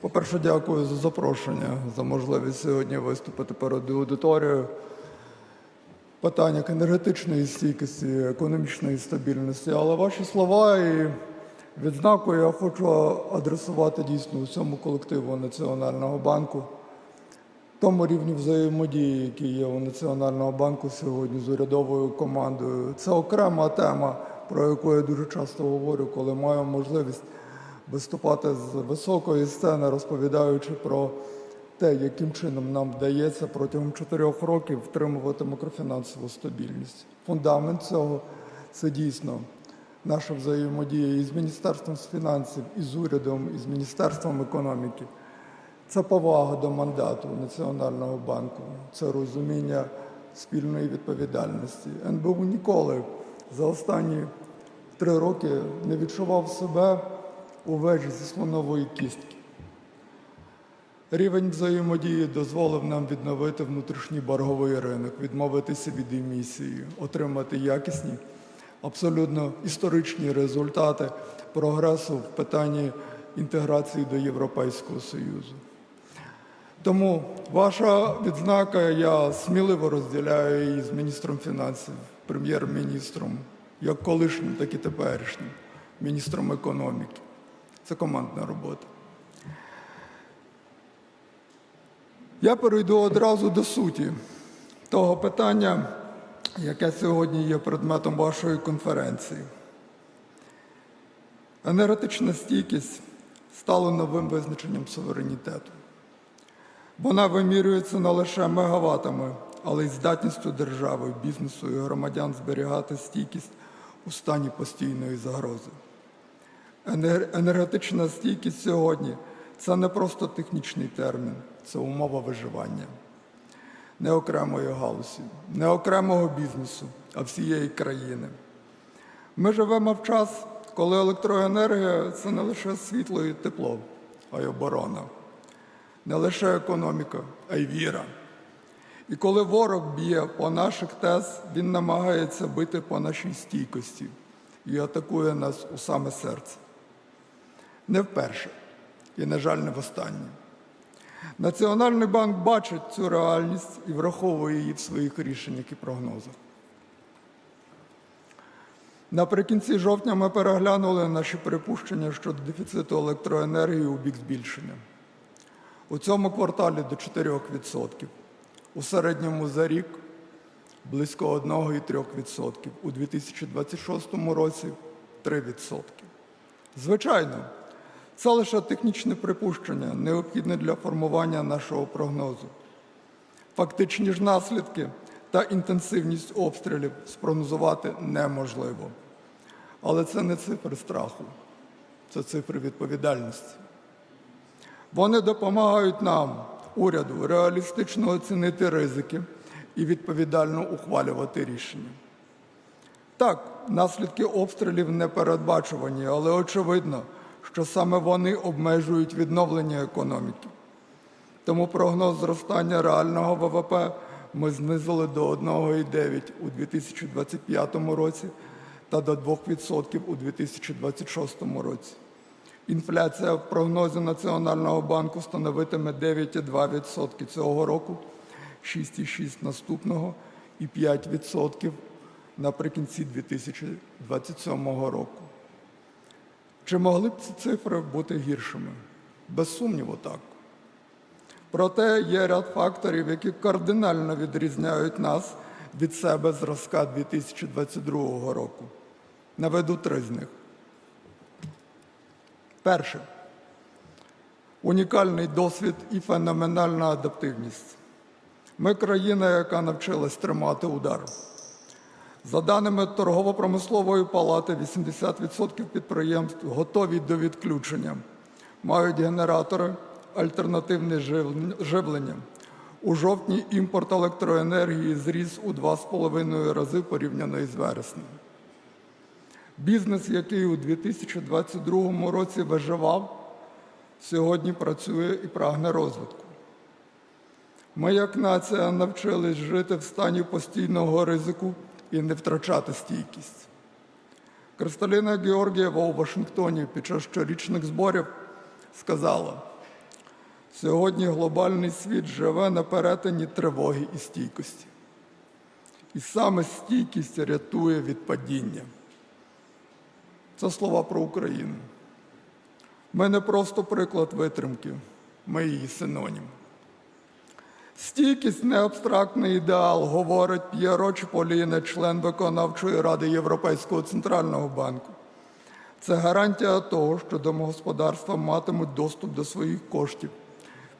По-перше, дякую за запрошення, за можливість сьогодні виступити перед аудиторією. Питання енергетичної стійкості, економічної стабільності. Але ваші слова і відзнаку я хочу адресувати дійсно усьому колективу Національного банку, тому рівню взаємодії, який є у Національного банку сьогодні з урядовою командою. Це окрема тема, про яку я дуже часто говорю, коли маю можливість виступати з високої сцени, розповідаючи про те, яким чином нам вдається протягом чотирьох років втримувати макрофінансову стабільність. Фундамент цього це дійсно наша взаємодія із Міністерством фінансів, із урядом, із Міністерством економіки. Це повага до мандату Національного банку, це розуміння спільної відповідальності. НБУ ніколи за останні три роки не відчував себе у вежі зі слонової кістки. Рівень взаємодії дозволив нам відновити внутрішній борговий ринок, відмовитися від емісії, отримати якісні, абсолютно історичні результати прогресу в питанні інтеграції до Європейського Союзу. Тому ваша відзнака, я сміливо розділяю її з міністром фінансів, прем'єр-міністром, як колишнім, так і теперішнім, міністром економіки. Це командна робота. Я перейду одразу до суті того питання, яке сьогодні є предметом вашої конференції. Енергетична стійкість стала новим визначенням суверенітету. Вона вимірюється не лише мегаватами, але й здатністю держави, бізнесу і громадян зберігати стійкість у стані постійної загрози. Енер- Енергетична стійкість сьогодні це не просто технічний термін, це умова виживання не окремої галузі, не окремого бізнесу, а всієї країни. Ми живемо в час, коли електроенергія це не лише світло і тепло, а й оборона, не лише економіка, а й віра. І коли ворог б'є по наших тез, він намагається бити по нашій стійкості і атакує нас у саме серце. Не вперше і, на жаль, не востаннє. Національний банк бачить цю реальність і враховує її в своїх рішеннях і прогнозах. Наприкінці жовтня ми переглянули наші припущення щодо дефіциту електроенергії у бік збільшення. У цьому кварталі до 4%, у середньому за рік близько 1,3%, у 2026 році 3%. Звичайно, це лише технічне припущення, необхідне для формування нашого прогнозу. Фактичні ж наслідки та інтенсивність обстрілів спрогнозувати неможливо. Але це не цифри страху, це цифри відповідальності. Вони допомагають нам, уряду, реалістично оцінити ризики і відповідально ухвалювати рішення. Так, наслідки обстрілів не передбачувані, але очевидно, що саме вони обмежують відновлення економіки. Тому прогноз зростання реального ВВП ми знизили до 1,9 у 2025 році та до 2% у 2026 році. Інфляція в прогнозі Національного банку становитиме 9,2% цього року, 6,6% наступного і 5% наприкінці 2027 року. Чи могли б ці цифри бути гіршими? Без сумніву, так. Проте є ряд факторів, які кардинально відрізняють нас від себе зразка 2022 року. Наведу три з них. Перше унікальний досвід і феноменальна адаптивність. Ми країна, яка навчилась тримати удар. За даними торгово-промислової палати, 80% підприємств готові до відключення, мають генератори, альтернативне живлення. У жовтні імпорт електроенергії зріс у 2,5 рази порівняно із вереснем. Бізнес, який у 2022 році виживав, сьогодні працює і прагне розвитку. Ми, як нація, навчились жити в стані постійного ризику і не втрачати стійкість. Кристаліна Георгієва у Вашингтоні під час щорічних зборів сказала: Сьогодні глобальний світ живе на перетині тривоги і стійкості. І саме стійкість рятує від падіння. Це слова про Україну. Ми не просто приклад витримки, ми її синонім. Стійкість не абстрактний ідеал, говорить П'єро Чполіне, член виконавчої ради Європейського центрального банку. Це гарантія того, що домогосподарства матимуть доступ до своїх коштів,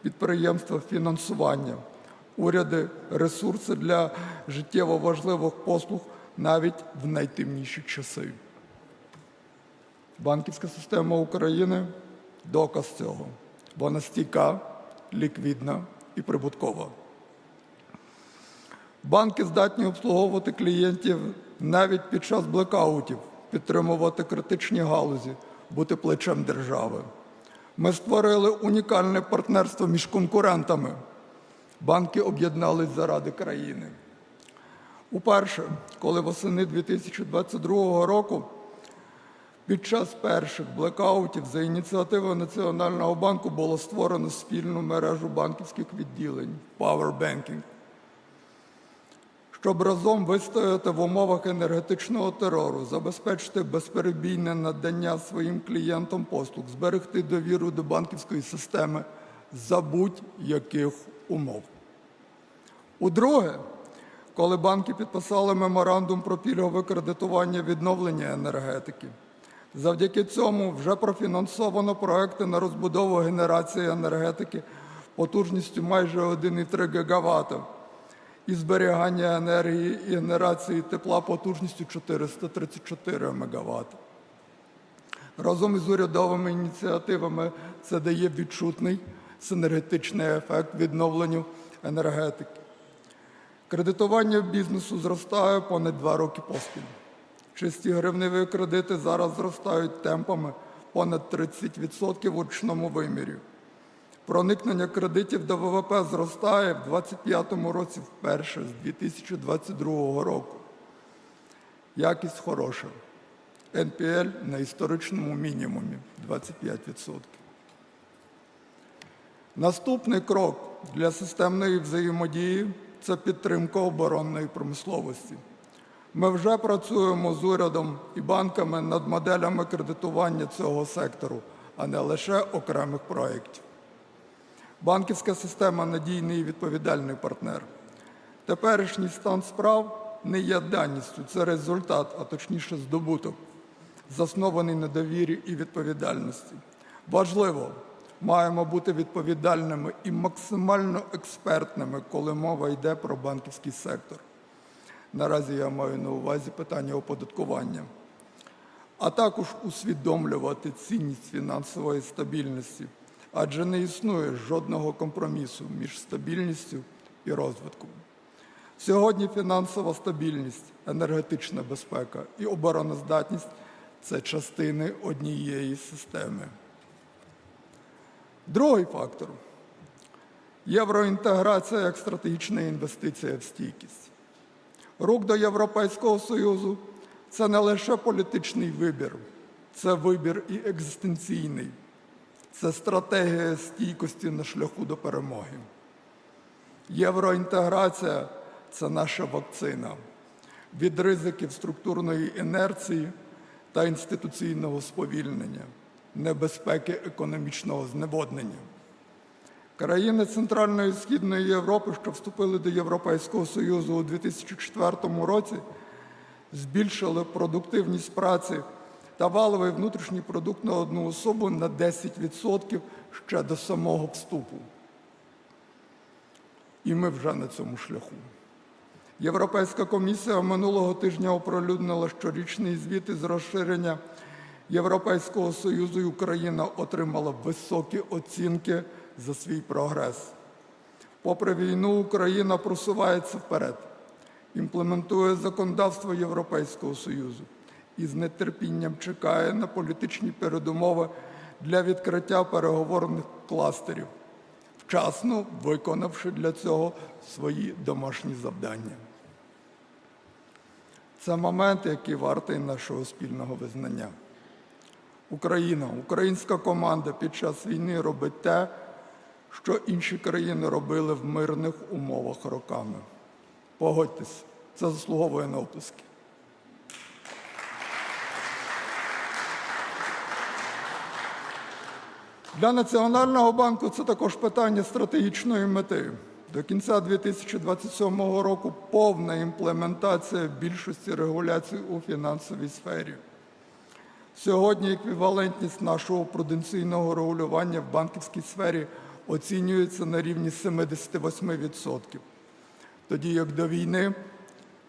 підприємства фінансування, уряди, ресурси для життєво важливих послуг навіть в найтемніші часи. Банківська система України доказ цього. Вона стійка, ліквідна і прибуткова. Банки здатні обслуговувати клієнтів навіть під час блекаутів, підтримувати критичні галузі, бути плечем держави. Ми створили унікальне партнерство між конкурентами. Банки об'єднались заради країни. Уперше, коли восени 2022 року під час перших блекаутів за ініціативи Національного банку було створено спільну мережу банківських відділень Power Banking, щоб разом вистояти в умовах енергетичного терору, забезпечити безперебійне надання своїм клієнтам послуг, зберегти довіру до банківської системи за будь-яких умов. Удруге, коли банки підписали меморандум про пільгове кредитування відновлення енергетики. Завдяки цьому вже профінансовано проекти на розбудову генерації енергетики потужністю майже 1,3 ГВт і зберігання енергії і генерації тепла потужністю 434 МВт. Разом із урядовими ініціативами це дає відчутний синергетичний ефект відновленню енергетики. Кредитування бізнесу зростає понад два роки поспіль. Чисті гривневі кредити зараз зростають темпами понад 30% у ручному вимірі. Проникнення кредитів до ВВП зростає в 2025 році вперше з 2022 року. Якість хороша. НПЛ на історичному мінімумі 25%. Наступний крок для системної взаємодії це підтримка оборонної промисловості. Ми вже працюємо з урядом і банками над моделями кредитування цього сектору, а не лише окремих проєктів. Банківська система надійний і відповідальний партнер. Теперішній стан справ не є даністю, це результат, а точніше здобуток, заснований на довірі і відповідальності. Важливо, маємо бути відповідальними і максимально експертними, коли мова йде про банківський сектор. Наразі я маю на увазі питання оподаткування, а також усвідомлювати цінність фінансової стабільності, адже не існує жодного компромісу між стабільністю і розвитком. Сьогодні фінансова стабільність, енергетична безпека і обороноздатність це частини однієї системи. Другий фактор євроінтеграція як стратегічна інвестиція в стійкість. Рух до Європейського Союзу це не лише політичний вибір, це вибір і екзистенційний, це стратегія стійкості на шляху до перемоги. Євроінтеграція це наша вакцина від ризиків структурної інерції та інституційного сповільнення, небезпеки економічного зневоднення. Країни Центральної і Східної Європи, що вступили до Європейського Союзу у 2004 році, збільшили продуктивність праці та валовий внутрішній продукт на одну особу на 10% ще до самого вступу. І ми вже на цьому шляху. Європейська комісія минулого тижня оприлюднила щорічний звіт із розширення Європейського Союзу і Україна отримала високі оцінки за свій прогрес. Попри війну, Україна просувається вперед, імплементує законодавство Європейського Союзу і з нетерпінням чекає на політичні передумови для відкриття переговорних кластерів, вчасно виконавши для цього свої домашні завдання. Це момент, який вартий нашого спільного визнання. Україна, українська команда під час війни робить те, що інші країни робили в мирних умовах роками. Погодьтесь, це заслуговує на оплески. Для Національного банку це також питання стратегічної мети. До кінця 2027 року повна імплементація більшості регуляцій у фінансовій сфері. Сьогодні еквівалентність нашого пруденційного регулювання в банківській сфері оцінюється на рівні 78%, тоді як до війни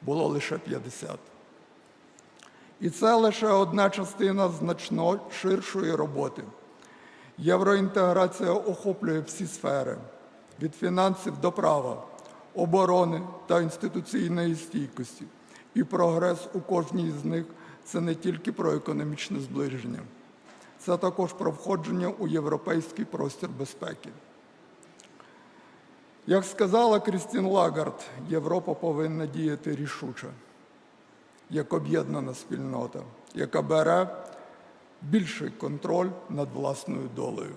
було лише 50%. І це лише одна частина значно ширшої роботи. Євроінтеграція охоплює всі сфери від фінансів до права, оборони та інституційної стійкості. І прогрес у кожній з них це не тільки про економічне зближення, це також про входження у європейський простір безпеки. Як сказала Крістін Лагард, Європа повинна діяти рішуче, як об'єднана спільнота, яка бере більший контроль над власною долею.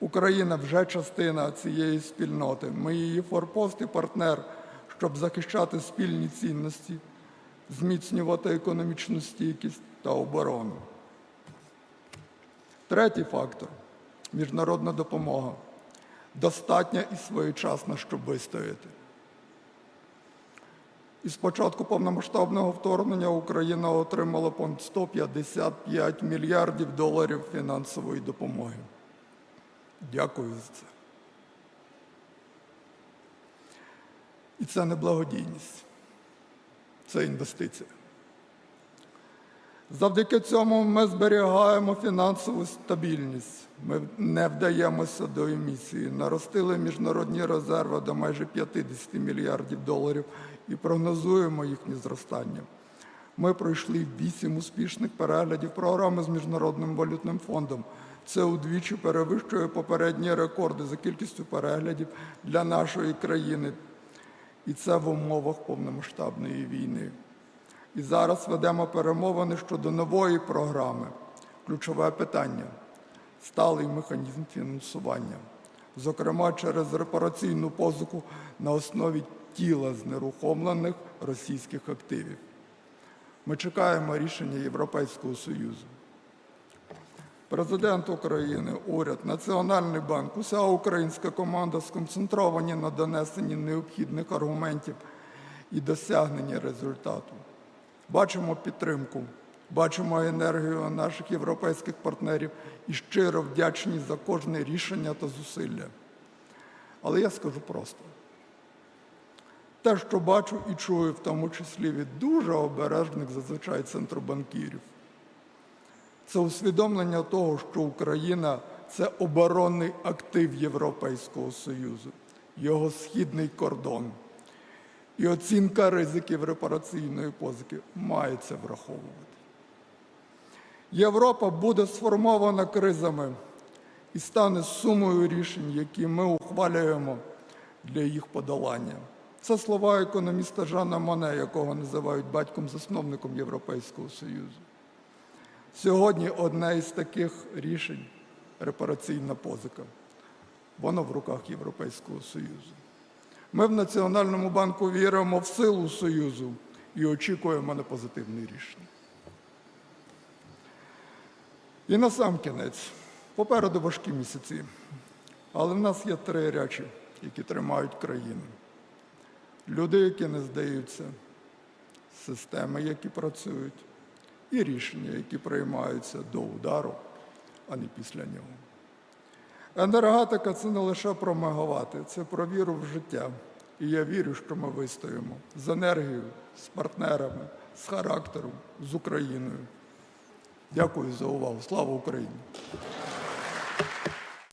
Україна вже частина цієї спільноти. Ми її форпост і партнер, щоб захищати спільні цінності, зміцнювати економічну стійкість та оборону. Третій фактор міжнародна допомога. Достатня і своєчасна, щоб вистояти. Із початку повномасштабного вторгнення Україна отримала понад 155 мільярдів доларів фінансової допомоги. Дякую за це. І це не благодійність, це інвестиція. Завдяки цьому ми зберігаємо фінансову стабільність. Ми не вдаємося до емісії, наростили міжнародні резерви до майже 50 мільярдів доларів і прогнозуємо їхнє зростання. Ми пройшли вісім успішних переглядів програми з Міжнародним валютним фондом. Це удвічі перевищує попередні рекорди за кількістю переглядів для нашої країни. І це в умовах повномасштабної війни. І зараз ведемо перемовини щодо нової програми. Ключове питання сталий механізм фінансування, зокрема через репараційну позику на основі тіла знерухомлених російських активів. Ми чекаємо рішення Європейського Союзу. Президент України, уряд, Національний банк, уся українська команда сконцентровані на донесенні необхідних аргументів і досягненні результату. Бачимо підтримку, бачимо енергію наших європейських партнерів і щиро вдячні за кожне рішення та зусилля. Але я скажу просто: те, що бачу і чую, в тому числі від дуже обережних зазвичай центробанкірів, це усвідомлення того, що Україна це оборонний актив Європейського Союзу, його східний кордон. І оцінка ризиків репараційної позики мається враховувати. Європа буде сформована кризами і стане сумою рішень, які ми ухвалюємо для їх подолання. Це слова економіста Жана Моне, якого називають батьком-засновником Європейського Союзу. Сьогодні одне із таких рішень репараційна позика. Воно в руках Європейського Союзу. Ми в Національному банку віримо в силу Союзу і очікуємо на позитивне рішення. І на сам кінець, попереду важкі місяці, але в нас є три речі, які тримають країну. Люди, які не здаються, системи, які працюють, і рішення, які приймаються до удару, а не після нього. Енергетика це не лише про мегавати, це про віру в життя. І я вірю, що ми вистоїмо з енергією, з партнерами, з характером, з Україною. Дякую за увагу. Слава Україні!